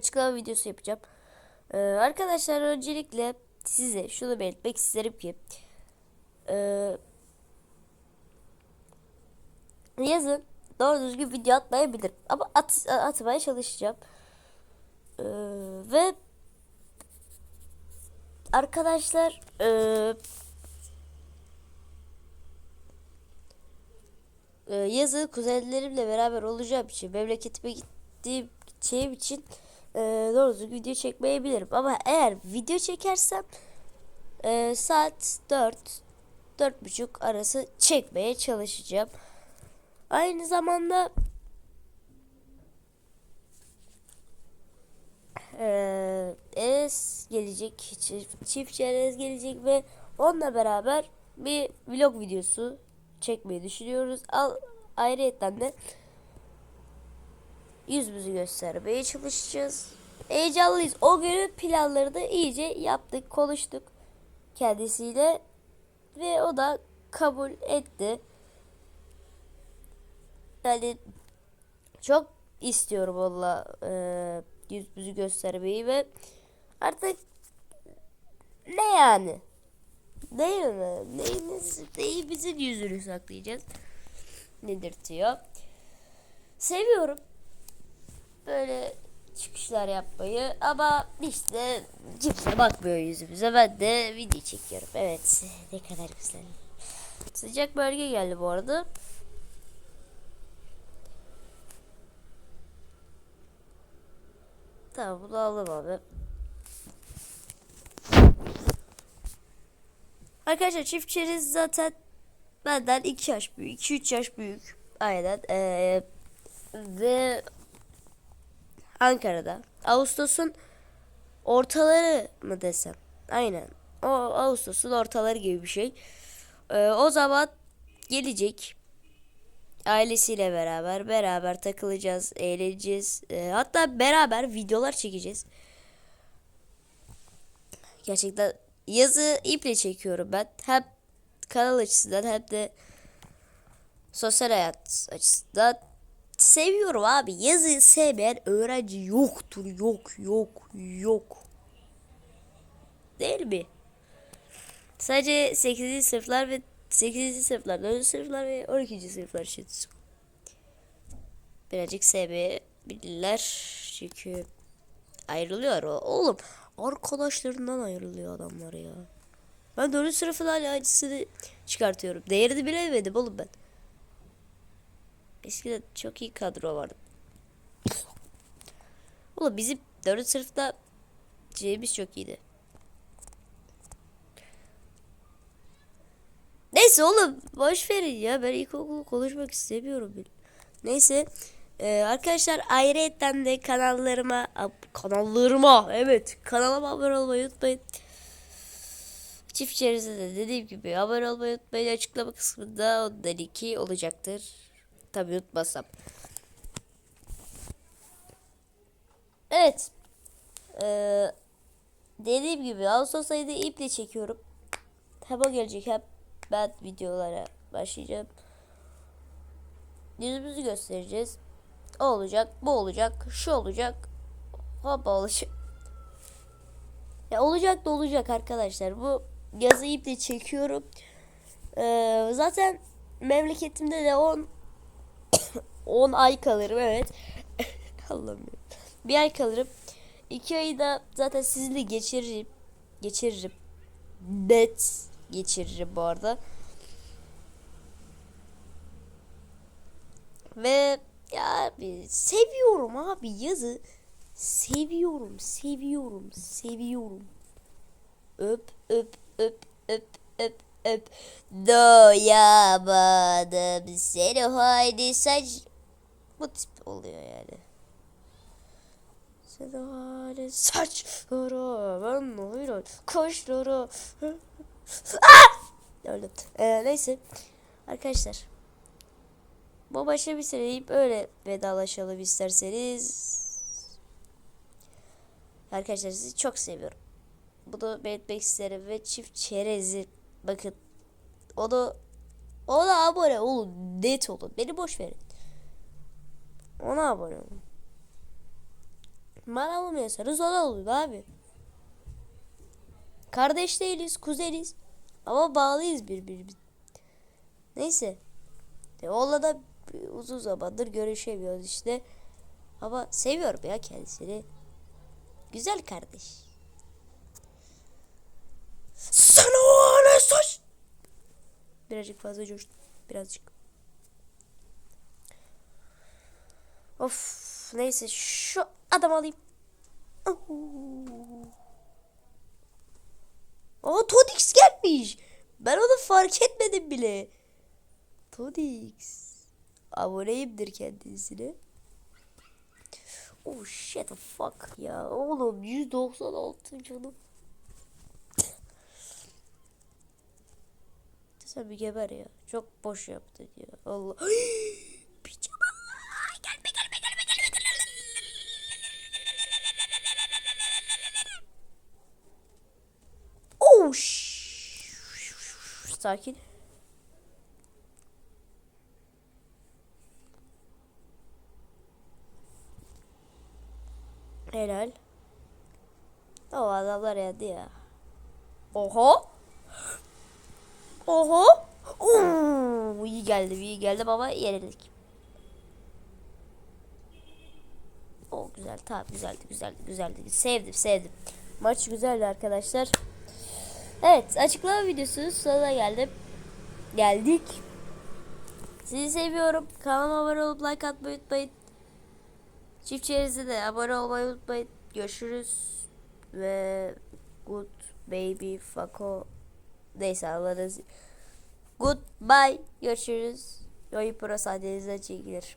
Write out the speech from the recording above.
açıklama videosu yapacağım. Ee, arkadaşlar öncelikle size şunu belirtmek isterim ki e, yazın doğru düzgün video atmayabilirim ama at, atmaya çalışacağım. Ee, ve arkadaşlar e, e, yazın kuzenlerimle beraber olacağım için memleketime gittiğim şeyim için e, doğru düzgün video çekmeyebilirim. Ama eğer video çekersem e, saat 4 4.30 arası çekmeye çalışacağım. Aynı zamanda eee Enes gelecek, çift, çiftçi Enes gelecek ve onunla beraber bir vlog videosu çekmeyi düşünüyoruz. Al, ayrıyetten de yüzümüzü göstermeye çalışacağız. Heyecanlıyız. O günün planları da iyice yaptık, konuştuk kendisiyle ve o da kabul etti. Yani çok istiyorum onunla e, yüzümüzü göstermeyi ve artık ne yani? Değil mi? Neyiniz, neyimizin yüzünü saklayacağız? Nedirtiyor? Seviyorum böyle çıkışlar yapmayı ama işte kimse bakmıyor yüzümüze. Ben de video çekiyorum. Evet ne kadar güzel. Sıcak bölge geldi bu arada. Tamam bunu aldım abi. Arkadaşlar çiftçiniz zaten benden 2 yaş büyük, 2-3 yaş büyük. Aynen. Ee, ve Ankara'da. Ağustos'un ortaları mı desem? Aynen. O Ağustos'un ortaları gibi bir şey. Ee, o zaman gelecek. Ailesiyle beraber beraber takılacağız, eğleneceğiz. Ee, hatta beraber videolar çekeceğiz. Gerçekten yazı iple çekiyorum ben. Hem kanal açısından hem de sosyal hayat açısından seviyorum abi. Yazı sevmeyen öğrenci yoktur. Yok, yok, yok. Değil mi? Sadece 8. sınıflar ve 8. sınıflar, 4. sınıflar ve 12. sınıflar için birazcık sevmeyebilirler. Çünkü ayrılıyor o. Oğlum arkadaşlarından ayrılıyor adamlar ya. Ben 4. sınıfın hala acısını çıkartıyorum. Değerini bilemedim oğlum ben. Eskiden çok iyi kadro vardı. Oğlum bizim 4. sınıfta şeyimiz çok iyiydi. Neyse oğlum boş verin ya ben ilkokulu konuşmak istemiyorum. bile. Neyse ee, arkadaşlar ayrıyetten de kanallarıma kanallarıma evet kanalıma abone olmayı unutmayın. Çift içerisinde de dediğim gibi abone olmayı unutmayın. Açıklama kısmında ondan iki olacaktır. Tabii unutmasam. Evet. Ee, dediğim gibi Ağustos ayında iple çekiyorum. Hem o gelecek hem ben videolara başlayacağım. Yüzümüzü göstereceğiz. O olacak, bu olacak, şu olacak. Hoppa olacak. Ya olacak da olacak arkadaşlar. Bu yazı iple çekiyorum. Ee, zaten memleketimde de 10 10 ay kalırım evet. Allah'ım. Bir ay kalırım. 2 ayı da zaten sizinle geçiririm. Geçiririm. Bet geçiririm bu arada. Ve ya seviyorum abi yazı. Seviyorum, seviyorum, seviyorum. Öp, öp, öp, öp, öp, öp. Doyamadım seni haydi saç. Bu tip oluyor yani. Seni haydi saçlara ben hayran kaşlara. Ah! Öldüm. Neyse. Arkadaşlar. Bu başa bir deyip öyle vedalaşalım isterseniz. Arkadaşlar sizi çok seviyorum. Bunu belirtmek isterim ve çift çerezi bakın onu ona abone olun net olun beni boş verin ona abone olun Bana olmuyorsanız ona olun abi. Kardeş değiliz, kuzeniz. Ama bağlıyız birbirimiz. Neyse. E, onunla da uzun zamandır görüşemiyoruz işte. Ama seviyorum ya kendisini. Güzel kardeş. Sana o saç? Birazcık fazla coştum. Birazcık. Of neyse şu adam alayım. Aa Todix gelmiş. Ben onu fark etmedim bile. Todix. Aboneyimdir kendisine. Oh shit the fuck ya. Oğlum 196 canım. Sen bir geber ya. Çok boş yaptın ya. Allah. Sakin. Helal. O adamlar yendi ya. Oho. Oho. Oo, iyi geldi, iyi geldi ama yenildik. O güzel, tamam güzeldi, güzeldi, güzeldi. Sevdim, sevdim. Maç güzeldi arkadaşlar. Evet, açıklama videosu sonuna geldim. Geldik. Sizi seviyorum. Kanalıma abone olup like atmayı unutmayın. Çiftçinize de abone olmayı unutmayın. Görüşürüz. Ve good baby fako. Neyse Allah'ınız. Goodbye. Görüşürüz. Oyun pro sahnenize çekilir.